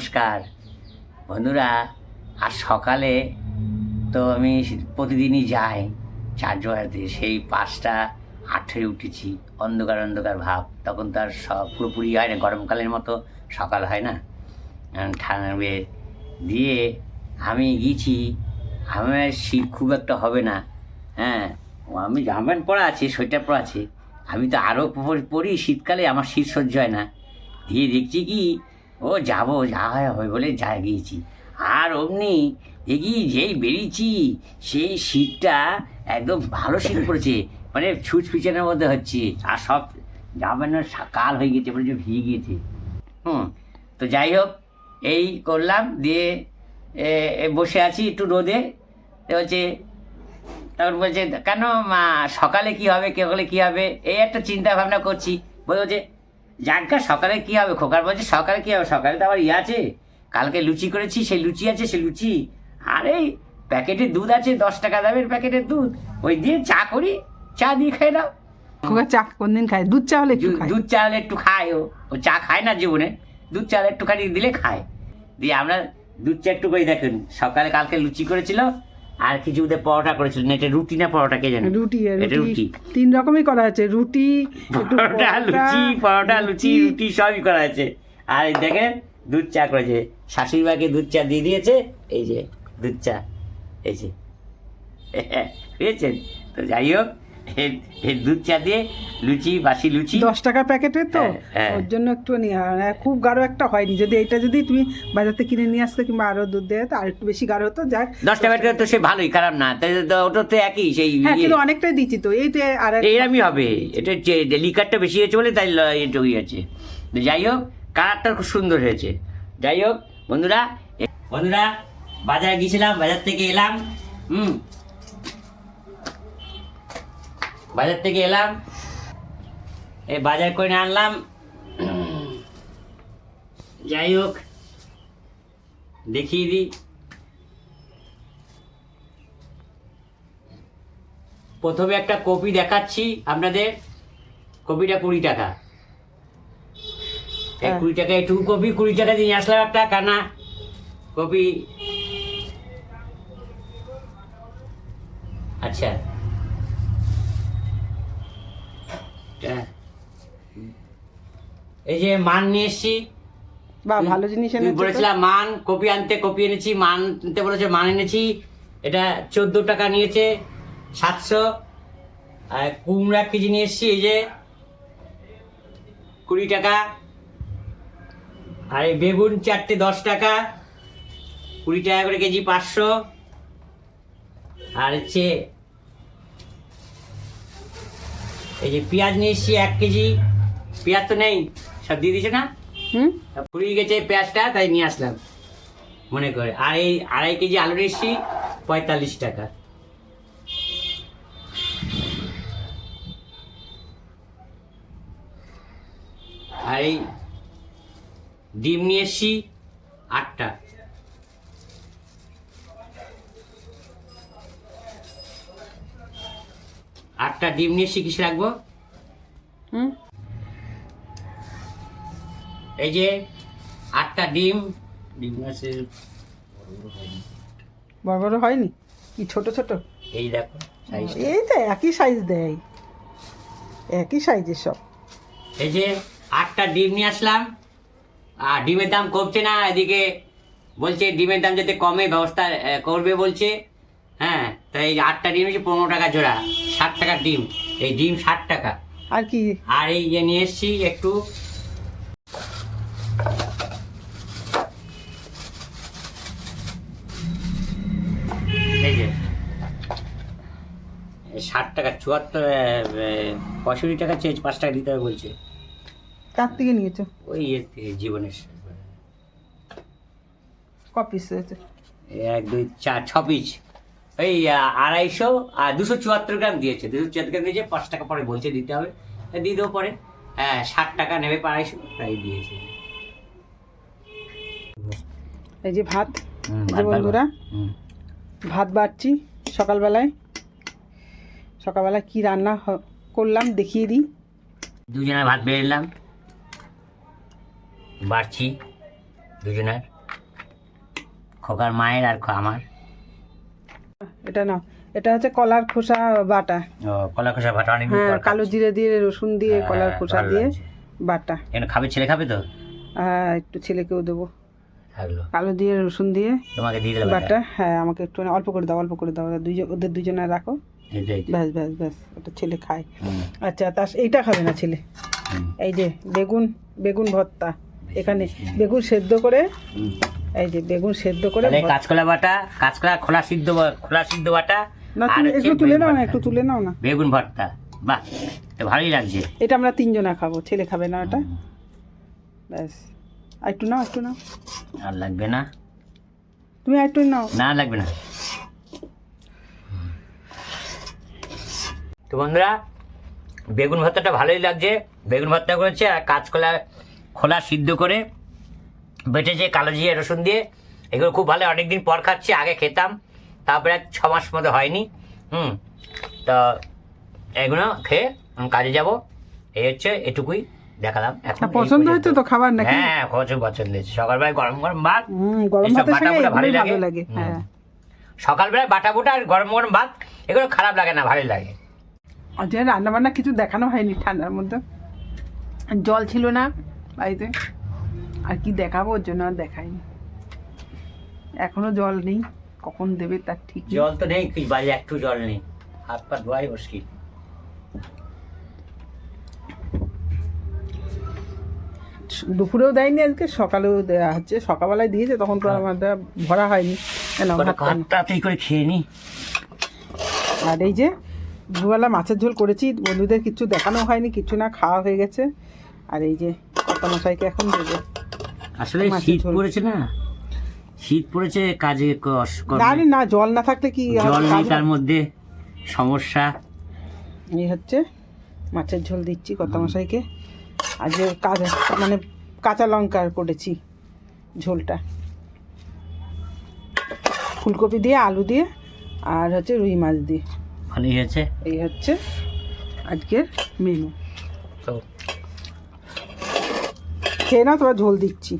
নমস্কার। বন্ধুরা, আজ সকালে তো আমি প্রতিদিনই যাই, চার্জ বাজাতে। সেই পাঁচটা আঠেরো উঠেছি, অন্ধকার অন্ধকার ভাব। তখন তো আর সব পুরোপুরি হয় না, গরমকালের মতো সকাল হয় না। ঠান্ডা দিয়ে আমি গিয়েছি আমার শীত খুব একটা হবে না। হ্যাঁ আমি জামা পরা আছে, সোয়েটার পরা আছে। আমি তো আরও পরি শীতকালে আমার শীত সহ্য হয় না। দিয়ে দেখছি কি ও যাব, যা হয় হবে বলে যা গিয়েছি। আর অমনি দেখি যেই বেরিয়েছি, সেই শীতটা একদম ভালো শীত পড়েছে মানে ছুঁচ পিছনের মধ্যে হচ্ছে। আর সব জামা প্যান্ট কাল হয়ে গেছে মানে ভিজে গিয়েছে। হুম, তো যাই হোক, এই করলাম, দিয়ে বসে আছি একটু রোদে। হচ্ছে তখন বলছে, কেন সকালে কি হবে কে হলে কি হবে? এই একটা চিন্তা ভাবনা করছি। বলছে যাজ্ঞা সকালে কি হবে? খোকার বলছে সকালে কি হবে? সকালে তো আবার ইয়ে আছে। কালকে লুচি করেছি সেই লুচি আছে সে লুচি। আরে প্যাকেটের দুধ আছে দশ টাকা দামের প্যাকেটের দুধ। ওই দিয়ে চা করি চা দিয়ে খাই নাও খোকা চা কোনদিন খায়? দুধ চা হলে দুধ চা হলে একটু খায় ও। ও চা খায় না জীবনে। দুধ চা হলে একটুখানি দিলে খায়। দিয়ে আমরা দুধ চা একটু করে দেখুন। সকালে কালকে লুচি করেছিল আর কিছু ওদের পরোটা করেছিল। না এটা রুটি না পরোটা কে জানে? রুটি এটা রুটি তিন রকমই করা আছে রুটি পরোটা লুচি পরোটা লুচি। রুটি সবই করা আছে আর দেখেন দুধ চা করেছে। শাশুড়ি মাকে দুধ চা দিয়ে দিয়েছে। এই যে দুধ চা। এই যে। বুঝেছেন? তো যাই হোক এই দুধ চা দিয়ে লুচি বাসি লুচি? দশ টাকার প্যাকেটের তো? হ্যাঁ, হ্যাঁ। ওর জন্য একটু আর খুব গাঢ় একটা হয়নি। যদি এটা যদি তুমি বাজার থেকে কিনে নিয়ে আসতে কিংবা আরও দুধ দেয় তো আর একটু বেশি গাঢ় হতো। যাক। দশটা ব্যাটারি তো সে ভালোই খারাপ না। তাই তো ওটা তো একই সেই হ্যাঁ ইয়ে। কিন্তু অনেকটাই দিচ্ছি তো। এই তো আর এইরকমই হবে। এটা যে লিকারটা বেশি হয়েছে বলে তাই ল- এটা হয়েছে তো যাই হোক কালারটা খুব সুন্দর হয়েছে। যাই হোক বন্ধুরা বন্ধুরা বাজারে গিয়েছিলাম বাজার থেকে এলাম। হুম বাজার থেকে এলাম। এই বাজার করে আনলাম। যাই হোক দেখিয়ে দিই। প্রথমে একটা কপি দেখাচ্ছি আপনাদের। কপিটা কুড়ি টাকা। হ্যাঁ। কুড়ি টাকা একটু কপি কুড়ি টাকা দিয়ে আসলাম একটা কানা কপি আচ্ছা এটা- এই যে মান নিয়ে এসছি। বা ভালো জিনিস এনেছো। বলেছিলাম মান কপি আনতে কপি এনেছি মান আনতে বলেছে মান এনেছি। এটা চোদ্দ টাকা নিয়েছে সাতশো। আর কুমড়ো কেজি নিয়ে এসছি এই যে কুড়ি টাকা। আর এই বেগুন চারটে দশ টাকা কুড়ি টাকা করে কেজি পাঁচশো। আর হচ্ছে এই যে পেঁয়াজ নিয়ে এসছি এক কেজি। পেঁয়াজ তো নেই সব দিয়ে দিয়েছে না? হুম? ফুরিয়ে গেছে পেঁয়াজটা তাই নিয়ে আসলাম মনে করে। আর এই আড়াই কেজি আলু নিয়েছি পঁয়তাল্লিশ টাকা। আর এই ডিম নিয়ে এসছি আটটা। আটটা ডিম নিয়ে কিসে রাখব। এই যে আটটা ডিম ডিম আছে বড় বড় হয়নি। কি ছোট ছোট? এই দেখো সাইজ এই তো একই সাইজ দেয়। একই সাইজের সব। এই যে আটটা ডিম নিয়ে আসলাম আর ডিমের দাম কমছে না এদিকে বলছে ডিমের দাম যাতে কমে ব্যবস্থা করবে বলছে। হ্যাঁ তাই এই আটটা ডিম হচ্ছে পনেরো টাকা জোড়া ষাট টাকার ডিম। এই ডিম ষাট টাকা। আর কি? আর এই যে নিয়ে এসছি একটু ষাট টাকা চুয়াত্তর পঁয়ষট্টি টাকা চেঞ্জ পাঁচ টাকা দিতে হবে বলছে। কার থেকে নিয়েছো? ওই ইয়ে থেকে জীবনের। ক পিস হয়েছে? এক দুই চার ছ পিস ওই আড়াইশো আর দুশো চুয়াত্তর গ্রাম দিয়েছে। দুশো চুয়াত্তর গ্রাম দিয়েছে পাঁচ টাকা পরে বলছে দিতে হবে। দিয়ে দেবো পরে। হ্যাঁ ষাট টাকা নেবে আড়াইশো তাই দিয়েছে। এই যে ভাত। বন্ধুরা ভাত বাড়ছি সকালবেলায়। সকালবেলায় কি রান্না করলাম দেখিয়ে দিই। দুজনের ভাত বেড়ে নিলাম। বাড়ছি দুজনের। খোকার মায়ের আর আমার। এটা নাও। এটা হচ্ছে কলার খোসা বাটা। ও কলা খোসা বাটা অনেকদিন হ্যাঁ কালো জিরে দিয়ে রসুন দিয়ে হ্যাঁ, কলার খোসা দিয়ে বাটা। এখানে খাবে ছেলে খাবে তো? আর একটু ছেলেকেও দেবো। কালো দিয়ে রসুন দিয়ে তোমাকে দিয়ে দিলাম বাটা। হ্যাঁ আমাকে একটু অল্প করে দাও অল্প করে দাও। দুইজন ওদের দুজনে রাখো। ব্যাস ব্যাস ব্যাস ওটা ছেলে খায়। আচ্ছা তা এইটা খাবে না ছেলে? এই যে বেগুন বেগুন ভর্তা। এখানে বেগুন সেদ্ধ করে এই যে বেগুন সেদ্ধ করে কাঁচকলা বাটা কাঁচকলা খোলা সিদ্ধ খোলা সিদ্ধ বাটা না তুমি একটু তুলে নাও না। একটু তুলে নাও না। বেগুন ভর্তা বাহ তো ভালোই লাগছে। এটা আমরা তিনজনা খাব ছেলে খাবে না ওটা। ব্যাস। আর একটু নাও একটু নাও। আর লাগবে না। তুমি আর একটু নাও। না লাগবে না। তো বন্ধুরা বেগুন ভর্তাটা ভালোই লাগছে। বেগুন ভর্তা করেছে আর কাঁচকলা খোলা সিদ্ধ করে বেটেছে কালো জিরে রসুন দিয়ে। এগুলো খুব ভালো অনেকদিন পর খাচ্ছি আগে খেতাম তারপরে এক ছ মাস মতো হয়নি। হুম তো এগুলো খেয়ে আমি কাজে যাব। এই হচ্ছে এটুকুই দেখালাম। এখন পছন্দ হয়েছে তো খাবার নাকি? হ্যাঁ প্রচুর পছন্দ হয়েছে। সকালবেলায় গরম গরম ভাত গরম ভাতের সঙ্গে ভালো লাগে। লাগে হ্যাঁ। সকালবেলায় বাটা বুটা আর গরম গরম ভাত এগুলো খারাপ লাগে না ভালোই লাগে। আর রান্না বান্না কিছু দেখানো হয়নি ঠান্ডার মধ্যে? জল ছিল না বাড়িতে। আর কি দেখাবো ওর জন্য আর দেখাইনি। এখনও জল নেই কখন দেবে তার ঠিক জল তো নেই কি বাড়ি একটু জল নেই হাত পা ধোয়াই মুশকিল। দুপুরেও দেয়নি আজকে সকালেও দেওয়া হচ্ছে সকালবেলায় দিয়েছে তখন তো আমারটা ভরা হয়নি। তাড়াতাড়ি করে খেয়ে নি। আর এই যে দুবেলা মাছের ঝোল করেছি বন্ধুদের কিছু দেখানো হয়নি কিছু না খাওয়া হয়ে গেছে। আর এই যে কর্তা মশাইকে এখন দেবো। আসলে শীত পড়েছে না? শীত পড়েছে কাজে কষ- না না জল না থাকলে কি জল নেই তার মধ্যে সমস্যা। এই হচ্ছে মাছের ঝোল দিচ্ছি কর্তা মশাইকে আর যে কাজ মানে কাঁচা লঙ্কা করেছি ঝোলটা। ফুলকপি দিয়ে আলু দিয়ে আর হচ্ছে রুই মাছ দিয়ে। ভালোই হয়েছে এই হচ্ছে আজকের মেনু তো খেয়ে নাও তোমার ঝোল দিচ্ছি।